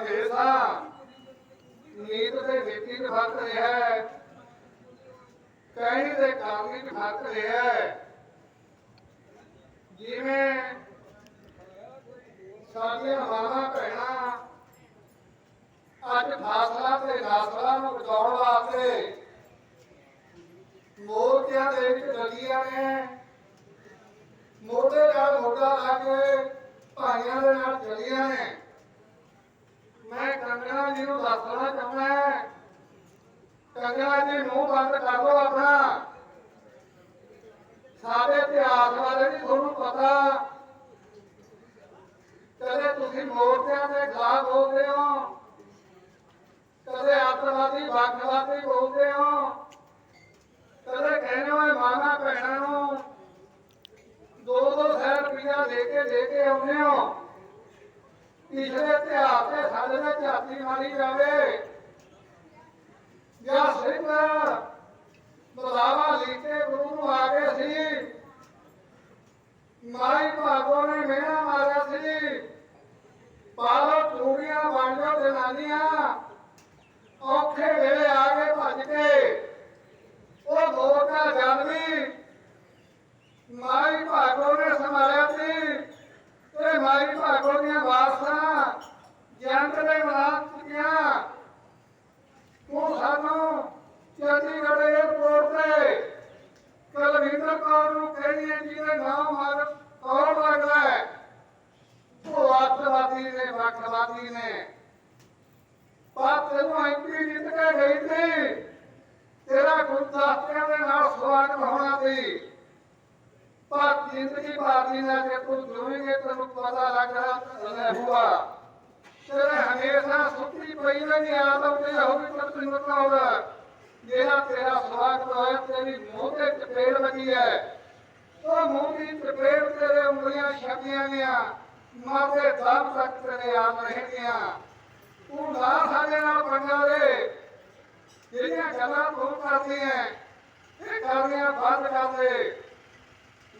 ਹਮੇਸ਼ਾ ਨੀਤ ਦੇ ਨੀਤੀ ਨਿਭਾਤ ਰਿਹਾ ਕਹਿਣੀ ਦੇ ਕੰਮ ਵੀ ਨਿਭਾਤ ਰਿਹਾ ਜਿਵੇਂ ਸਾਡੀਆਂ ਮਾਵਾਂ ਭੈਣਾਂ ਅੱਜ ਫਾਸਲਾ ਤੇ ਨਾਸਲਾ ਨੂੰ ਬਚਾਉਣ ਵਾਸਤੇ ਮੋਰਚਿਆਂ ਦੇ ਵਿੱਚ ਲੱਗੀਆਂ ਨੇ। ਮੋਢੇ ਨਾਲ ਮੋਢਾ ਲਾ ਕੇ ਭਾਈਆਂ ਦੇ ਨਾਲ ਚੱਲੀਆਂ ਨੇ ਮੈਂ ਕੰਗਣਾ ਜੀ ਨੂੰ ਦੱਸਣਾ ਚਾਹੁੰਦਾ ਹਾਂ ਕੰਗਣਾ ਜੀ ਮੂੰਹ ਬੰਦ ਕਰ ਲਓ ਆਪਣਾ ਸਾਡੇ ਇਤਿਹਾਸ ਬਾਰੇ ਵੀ ਤੁਹਾਨੂੰ ਪਤਾ ਕਦੇ ਦੇ ਖਿਲਾਫ ਬੋਲਦੇ ਹੋ। ਕਦੇ ਅੱਤਵਾਦੀ ਵੱਖਵਾਦੀ ਬੋਲਦੇ ਹੋ। ਕਦੇ ਕਹਿੰਦੇ ਹੋ ਮਾਨਾ ਭੈਣਾਂ ਨੂੰ ਦੋ ਦੋ ਸੌ ਰੁਪਈਆ ਦੇ ਕੇ ਦੇ ਕੇ ਆਉਂਦੇ ਹੋ। ਪਿਛਲੇ ਇਤਿਹਾਸ ਤੇ ਸਾਡੇ ਨਾਲ ਝਾਤੀ ਮਾਰੀ ਜਾਵੇ। ਜਾਂ ਸਿੰਘ ਬਲਾਵਾ ਲੀਤੇ ਗੁਰੂ ਨੂੰ ਆ ਗਏ ਸੀ। ਮਾਈ ਭਾਗੋ ਨੇ ਮੇਣਾ ਮਾਰਿਆ ਸੀ ਪਾਲੋ ਚੂੜੀਆਂ ਵੰਡੋ ਜਨਾਨੀਆਂ ਔਖੇ ਵੇਲੇ ਆ ਕੇ ਭੱਜ ਕੇ ਉਹ ਮੋਰਚਾ ਨਾਲ ਵੀ ਮਾਈ ਭਾਗੋ ਨੇ ਸੰਭਾਲਿਆ ਸੀ ਤੇ ਮਾਈ ਭਾਗੋ ਦੀਆਂ ਵਾਰਸਾਂ ਜੰਗ ਦੇ ਮੈਦਾਨ ਚੁੱਕੀਆਂ ਤੂੰ ਸਾਨੂੰ ਚੰਡੀਗੜ੍ਹ ਏਅਰਪੋਰਟ ਤੇ ਕੁਲਵਿੰਦਰ ਕੌਰ ਨੂੰ ਕਹਿੰਦੀ ਹੈ ਜਿਹਦੇ ਨਾਮ ਮਰ ਕੌਣ ਲੱਗਦਾ ਹੈ ਉਹ ਅੱਤਵਾਦੀ ਨੇ ਵੱਖਵਾਦੀ ਨੇ ਪਰ ਤੈਨੂੰ ਐਮਪੀ ਜਿੱਤ ਕੇ ਗਈ ਸੀ ਤੇਰਾ ਗੁਰਦਾਸਤਿਆਂ ਦੇ ਨਾਲ ਹੋਣਾ ਸੀ। ਪਰ ਜ਼ਿੰਦਗੀ ਭਾਰਤੀ ਨਾਲ ਜੇ ਤੂੰ ਜੁੜੇਂਗੇ, ਤੈਨੂੰ ਪਤਾ ਲੱਗਣਾ ਹੋਊਗਾ ਤੇਰੇ ਹਮੇਸ਼ਾ ਸੁੱਤੀ ਪਈ ਨਹੀਂ ਆਦ ਆਉਂਦੀ ਹੋਊਗੀ ਪਰ ਤੈਨੂੰ ਕੌਰ ਜਿਹੜਾ ਤੇਰਾ ਸਵਾਗਤ ਹੋਇਆ, ਤੇਰੀ ਮੂੰਹ ਤੇ ਚਪੇੜ ਲੱਗੀ ਹੈ ਉਹ ਮੂੰਹ ਦੀ ਚਪੇੜ ਤੇਰੇ ਉਂਗਲੀਆਂ ਛੱਡੀਆਂ ਗਿਆ ਮਾਤੇ ਦਮ ਤੱਕ ਤੇਰੇ ਆਦ ਰਹਿਣਗੀਆਂ ਤੂੰ ਨਾ ਸਾਡੇ ਨਾਲ ਪੰਗਾ ਲੈ ਜਿਹੜੀਆਂ ਗੱਲਾਂ ਤੂੰ ਕਰਦੀ ਹੈ ਇਹ ਕਰਨੀਆਂ ਬੰਦ ਕਰ ਦੇ?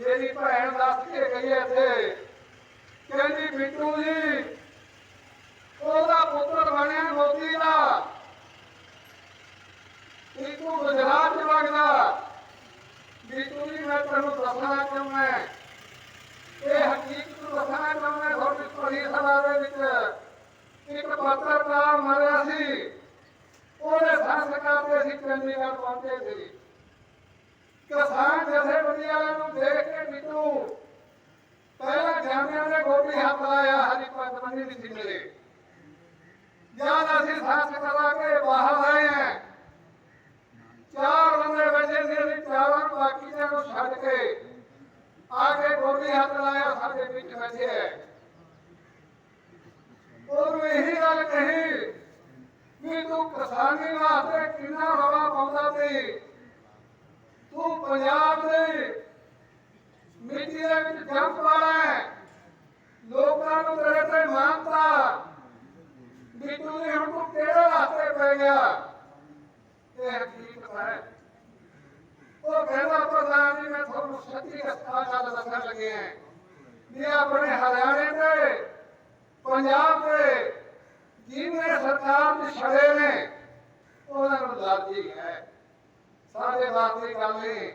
ਮੇਰੀ ਭੈਣ ਦੱਸ ਕੇ ਗਈ ਇੱਥੇ। ਕਹਿੰਦੀ ਬਿੱਟੂ ਜੀ, ਉਹਦਾ ਪੁੱਤਰ ਬਣਿਆ ਮੋਦੀ ਦਾ। ਬਿੱਟੂ ਗੁਜਰਾਤ ਚ ਵਗਦਾ। ਬਿੱਟੂ ਜੀ, ਮੈਂ ਤੈਨੂੰ ਦੱਸਣਾ ਚਾਹੁੰਦਾ ਇਹ ਹਕੀਕਤ ਨੂੰ ਦੱਸਣਾ ਚਾਹੁੰਦਾ ਤੁਹਾਡੀ ਪੜੀ ਸਭਾ ਦੇ ਵਿੱਚ। ਇੱਕ ਪੱਤਰਕਾਰ ਮਰਿਆ ਸੀ। ਉਹਦੇ ਸੰਸਕਾਰ ਤੇ ਅਸੀਂ ਚੰਡੀਗੜ੍ਹ ਪਹੁੰਚੇ ਸੀ। ਕਿਸਾਨ ਜਥੇਬੰਦੀ ਵਾਲਿਆਂ ਨੂੰ ਦੇਖ ਕੇ ਬਿੱਟੂ ਪਹਿਲਾਂ ਜਾਮਿਆਂ ਦੇ ਗੋਪੀ ਹੱਥ ਲਾਇਆ ਹਰੀ ਪੱਤਬੰਦੀ ਦੀ ਸੀ ਮੇਰੇ ਜਦ ਅਸੀਂ ਸੰਸ ਕਰਾ ਕੇ ਬਾਹਰ ਆਏ ਹਾਂ ਚਾਰ ਬੰਦੇ ਬੈਠੇ ਸੀ ਅਸੀਂ ਚਾਰਾਂ ਬਾਕੀਆਂ ਨੂੰ ਛੱਡ ਕੇ ਆ ਕੇ ਗੋਪੀ ਹੱਥ ਲਾਇਆ ਸਾਡੇ ਵਿੱਚ ਬੈਠੇ ਹੈ ਉਹਨੂੰ ਇਹੀ ਗੱਲ ਕਹੀ ਵੀ ਤੂੰ ਕਿਸਾਨੀ ਵਾਸਤੇ ਕਿੰਨਾ ਰੌਲਾ ਪਾਉਂਦਾ ਸੀ ਤੂੰ ਪੰਜਾਬ ਦੇ ਮਿੱਟੀ ਦੇ ਵਿੱਚ ਜੰਪ ਵਾਲਾ ਹੈ। ਲੋਕਾਂ ਨੂੰ ਤੇਰੇ ਤੇ ਮਾਨਤਾ। ਵੀ ਤੂੰ ਨੇ ਹੁਣ ਤੂੰ ਕਿਹੜੇ ਰਾਸਤੇ ਪੈ ਗਿਆ। ਇਹ ਹਕੀਕਤ ਹੈ। ਉਹ ਕਹਿੰਦਾ, ਪ੍ਰਧਾਨ ਜੀ, ਮੈਂ ਤੁਹਾਨੂੰ ਸੱਚੀ ਰਸਤਾ ਗੱਲ ਦੱਸਣ ਲੱਗੇ ਹਾਂ। ਵੀ ਆਪਣੇ ਹਰਿਆਣੇ ਤੇ ਪੰਜਾਬ ਦੇ ਜਿਹਨੇ ਸਰਕਾਰ ਦੇ ਛੜੇ ਨੇ, ਉਹਨਾਂ ਨੂੰ ਲਾਜੀ ਹੈ। ਸਾਡੇ ਵਾਸਤੇ ਗੱਲ ਨਹੀਂ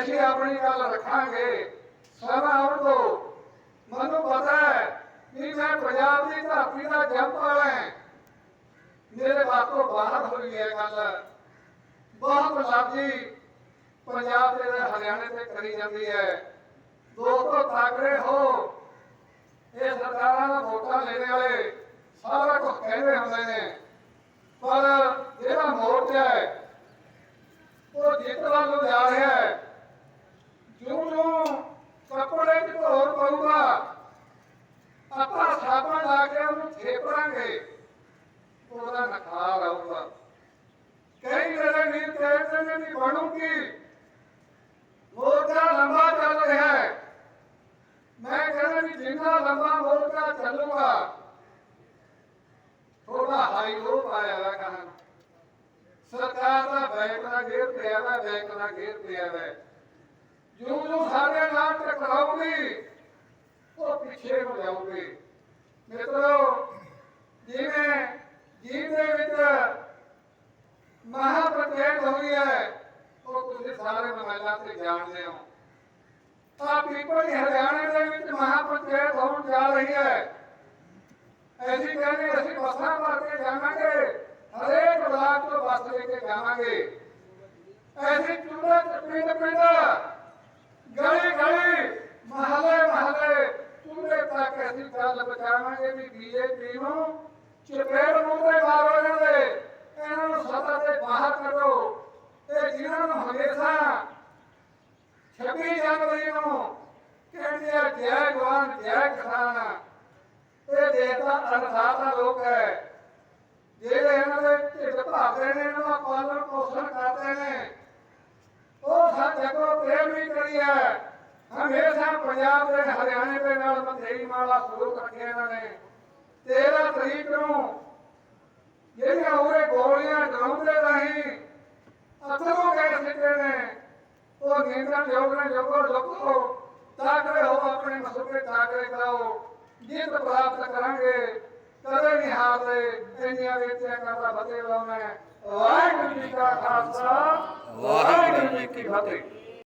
ਅਸੀਂ ਆਪਣੀ ਗੱਲ ਰੱਖਾਂਗੇ। ਸਮਾਂ ਆਉਣ ਦੋ। ਮੈਨੂੰ ਪਤਾ ਹੈ ਕਿ ਮੈਂ ਪੰਜਾਬ ਦੀ ਧਰਤੀ ਦਾ ਜੰਮ ਵਾਲਾ ਮੇਰੇ ਬਾਤੋਂ ਬਾਹਰ ਹੋਈ ਹੈ ਗੱਲ। ਬਹੁਤ ਲਾਜੀ ਪੰਜਾਬ ਦੇ ਹਰਿਆਣੇ ਤੇ ਕਰੀ ਜਾਂਦੀ ਹੈ। ਦੋਸਤੋ ਤਾਕੜੇ ਹੋ ਇਹ ਸਰਕਾਰਾਂ ਦਾ ਵੋਟਾਂ ਲੈਣੇ ਵਾਲੇ ਸਾਰਾ ਕੁਝ ਕਹਿੰਦੇ ਹੁੰਦੇ ਨੇ ਪਰ ਜਿਹੜਾ ਮੋਰਚਾ ਹੈ ਉਹ ਜਿੱਤ ਵੱਲ ਨੂੰ ਜਾ ਰਿਹਾ ਹੈ ਜਿਉਂ ਜਿਉਂ ਕੱਪੜੇ ਚ ਘੋਰ ਪਊਗਾ ਆਪਾਂ ਸਾਬਣ ਲਾ ਕੇ ਉਹਨੂੰ ਥੇਪੜਾਂਗੇ ਉਹਦਾ ਨਖਾਰ ਆਊਗਾ ਕਈ ਮੇਰੇ ਵੀਰ ਕਹਿੰਦੇ ਬਣੂਗੀ ਮੋਰਚਾ ਲੰਬਾ ਚੱਲ ਰਿਹਾ ਹੈ। ਮੈਂ ਕਹਿੰਦਾ ਵੀ ਜਿੰਨਾ ਲੰਬਾ ਮੋਰਚਾ ਚੱਲੂਗਾ ਥੋੜਾ ਹਾਈ ਲੋ ਪਾਇਆ ਵਾ ਕਹਾਂ। ਸਰਕਾਰ ਦਾ ਬੈਕਲਾ ਗੇਰ ਪਿਆ ਵਾ ਬੈਕਲਾ ਗੇਰ ਪਿਆ ਵਾ। ਜੋ ਜੋ ਸਾਡੇ ਨਾਲ ਟਕਰਾਉਗੀ ਉਹ ਪਿੱਛੇ ਹੋ ਜਾਊਗੀ ਮਿੱਤਰੋ ਬਹੁਤ ਜਾ ਰਹੀ ਹੈ? ਐਸੀ ਕਹਿੰਦੇ ਅਸੀਂ ਬੱਸਾਂ ਭਰ ਕੇ ਜਾਵਾਂਗੇ। ਹਰੇਕ ਬਲਾਕ ਤੋਂ ਬੱਸ ਲੈ ਕੇ ਜਾਵਾਂਗੇ। ਐਸੀ ਚੁੰਮਤ ਪਿੰਡ ਪਿੰਡ ਢਿੱਡ ਨੇ, ਇਹਨਾਂ ਦਾ ਪਾਲਣ ਪੋਸ਼ਣ ਕਰਦੇ ਨੇ। ਉਹ ਸਾਡੇ ਕੋਲ ਪ੍ਰੇਮ ਨਹੀਂ ਕਰੀ ਹੈ। ਹਮੇਸ਼ਾ ਪੰਜਾਬ ਦੇ ਹਰਿਆਣੇ ਦੇ ਨਾਲ ਬੰਦੇਈ ਮਾਲਾ ਸਲੂਕ ਰੱਖਿਆ ਇਹਨਾਂ ਨੇ। 13 ਤਰੀਕ ਨੂੰ ਜਿਹੜੀਆਂ ਉਹਰੇ ਗੋਲੀਆਂ ਡਰਾਉਂਦੇ ਨਹੀਂ ਅਥਰੂ ਗਏ ਸਿੱਟੇ ਨੇ, ਉਹ ਨਿੰਦਣ ਯੋਗ ਨੇ ਜੋਗੋ ਲੋਕੋ ਤਾਕੜੇ ਹੋ ਆਪਣੇ ਮਸੂਬੇ ਤਾਕੜੇ ਕਰਾਓ। ਜਿੱਤ ਪ੍ਰਾਪਤ ਕਰਾਂਗੇ। ਕਦੇ ਨਹੀਂ ਹਾਰਦੇ ਇੰਨੀਆਂ ਵੇਚਿਆ ਕਰਦਾ ਫਤਿਹ ਲਾਉਣਾ ਵਾਹਿਗੁਰੂ ਜੀ ਕਾ ਖਾਲਸਾ ਵਾਹਿਗੁਰੂ ਜੀ ਕੀ ਫਤਿਹ।